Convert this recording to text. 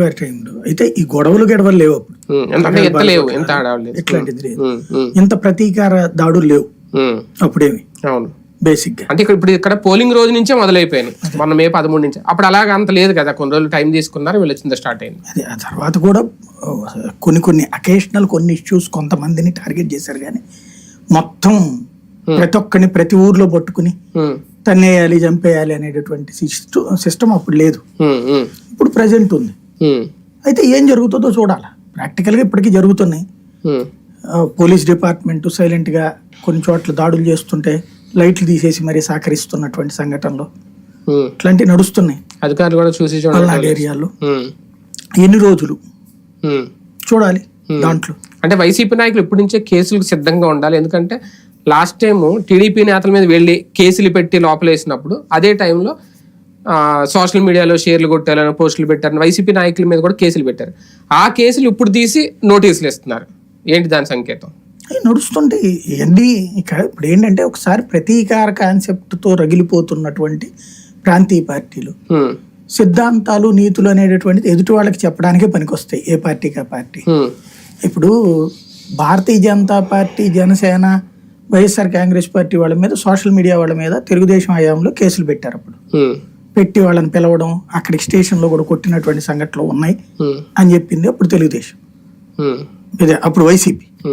గారి టైంలో అయితే ఈ గొడవలు గడవలు లేవు అప్పుడు. ఇట్లాంటిది ఇంత ప్రతీకార దాడులు లేవు. అప్పుడేమి? అవును. బేసిక్గా. అంటే ఇక్కడ ఇప్పుడు ఇక్కడ పోలింగ్ రోజు నుంచే మొదలైపోయాయి మొన్న మే పదమూడు నుంచి. అప్పుడు అలాగ అంత లేదు కదా. కొన్ని రోజులు టైం తీసుకున్నారు వీళ్ళు వచ్చింది స్టార్ట్ అయింది. అది ఆ తర్వాత కూడా కొన్ని కొన్ని అకేషనల్ కొన్ని ఇష్యూస్ కొంతమందిని టార్గెట్ చేశారు కానీ మొత్తం ప్రతి ఒక్కరిని ప్రతి ఊర్లో పట్టుకుని తన్నేయాలి చంపేయాలి అనేటటువంటి సిస్టమ్ అప్పుడు లేదు. ఇప్పుడు ప్రజెంట్ ఉంది. అయితే ఏం జరుగుతుందో చూడాలి. ప్రాక్టికల్గా ఇప్పటికీ జరుగుతున్నాయి. పోలీస్ డిపార్ట్మెంట్ సైలెంట్గా కొన్ని చోట్ల దాడులు చేస్తుంటే లైట్లు తీసేసి మరీ సహకరిస్తున్నటువంటి సంఘటనలు. ఇట్లాంటివి నడుస్తున్నాయి. అధికారులు కూడా చూసి పల్నాడు ఏరియాలో. ఎన్ని రోజులు. చూడాలి దాంట్లో. అంటే వైసీపీ నాయకులు ఇప్పటి నుంచే కేసులకు సిద్ధంగా ఉండాలి. ఎందుకంటే లాస్ట్ టైం టీడీపీ నేతల మీద వెళ్ళి కేసులు పెట్టి లోపలేసినప్పుడు అదే టైంలో సోషల్ మీడియాలో షేర్లు కొట్టాలని పోస్టులు పెట్టారని వైసీపీ నాయకుల మీద కూడా కేసులు పెట్టారు. ఆ కేసులు ఇప్పుడు తీసి నోటీసులు ఇస్తున్నారు. ఏంటి దాని సంకేతం? నడుస్తుంటే ఇవన్నీ ఇక ఇప్పుడు ఏంటంటే ఒకసారి ప్రతీకార కాన్సెప్ట్తో రగిలిపోతున్నటువంటి ప్రాంతీయ పార్టీలు. సిద్ధాంతాలు నీతులు అనేటటువంటిది ఎదుటి వాళ్ళకి చెప్పడానికే పనికొస్తాయి ఏ పార్టీకి ఆ పార్టీ. ఇప్పుడు భారతీయ జనతా పార్టీ జనసేన వైఎస్ఆర్ కాంగ్రెస్ పార్టీ వాళ్ళ మీద సోషల్ మీడియా వాళ్ళ మీద తెలుగుదేశం హయాంలో కేసులు పెట్టారు అప్పుడు. పెట్టి వాళ్ళని పిలవడం అక్కడికి స్టేషన్లో కూడా కొట్టినటువంటి సంఘటనలు ఉన్నాయి అని చెప్పింది అప్పుడు తెలుగుదేశం. ఇదే అప్పుడు వైసీపీ.